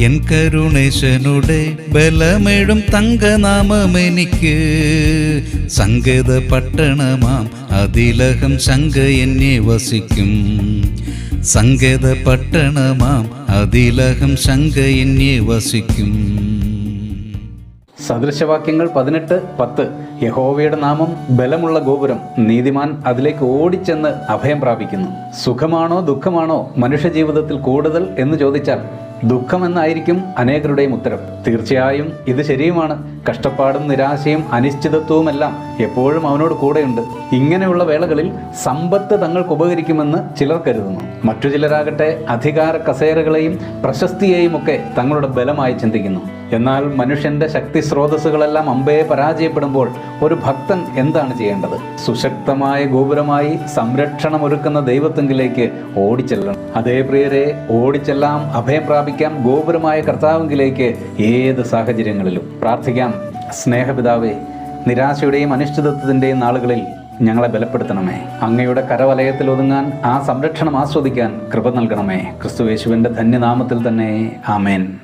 N കരുണേശനുടെ ബലമെഴും തങ്കനാമമെനിക്ക്. സങ്കേത പട്ടണമാം അതിലഹം ശങ്ക എന്നെ വസിക്കും. സങ്കേത പട്ടണമാം അതിലഹം ശങ്ക എന്നെ വസിക്കും. സദൃശവാക്യങ്ങൾ പതിനെട്ട് പത്ത്. യഹോവയുടെ നാമം ബലമുള്ള ഗോപുരം. നീതിമാൻ അതിലേക്ക് ഓടിച്ചെന്ന് അഭയം പ്രാപിക്കുന്നു. സുഖമാണോ ദുഃഖമാണോ മനുഷ്യജീവിതത്തിൽ കൂടുതൽ എന്ന് ചോദിച്ചാൽ ദുഃഖമെന്നായിരിക്കും അനേകരുടെയും ഉത്തരം. തീർച്ചയായും ഇത് ശരിയുമാണ്. കഷ്ടപ്പാടും നിരാശയും അനിശ്ചിതത്വവുമെല്ലാം എപ്പോഴും അവനോട് കൂടെയുണ്ട്. ഇങ്ങനെയുള്ള വേളകളിൽ സമ്പത്ത് തങ്ങൾക്ക് ഉപകരിക്കുമെന്ന് ചിലർ കരുതുന്നു. മറ്റു ചിലരാകട്ടെ അധികാര കസേരകളെയും പ്രശസ്തിയെയും ഒക്കെ തങ്ങളുടെ ബലമായി ചിന്തിക്കുന്നു. എന്നാൽ മനുഷ്യന്റെ ശക്തി സ്രോതസ്സുകളെല്ലാം അമ്പയെ പരാജയപ്പെടുമ്പോൾ ഒരു ഭക്തൻ എന്താണ് ചെയ്യേണ്ടത്? സുശക്തമായ ഗോപുരമായി സംരക്ഷണമൊരുക്കുന്ന ദൈവത്തെങ്കിലേക്ക് ഓടിച്ചെല്ലണം. അതേ പ്രിയരെ ഓടിച്ചെല്ലാം അഭയം പ്രാപിക്കാം ഗോപുരമായ കർത്താവെങ്കിലേക്ക് ഏത് സാഹചര്യങ്ങളിലും പ്രാർത്ഥിക്കാം. സ്നേഹപിതാവേ നിരാശയുടെയും അനിശ്ചിതത്വത്തിന്റെയും നാളുകളിൽ ഞങ്ങളെ ബലപ്പെടുത്തണമേ. അങ്ങയുടെ കരവലയത്തിൽ ഒതുങ്ങാൻ ആ സംരക്ഷണം ആസ്വദിക്കാൻ കൃപ നൽകണമേ. ക്രിസ്തുവേശുവിന്റെ ധന്യനാമത്തിൽ തന്നെ. ആമേൻ.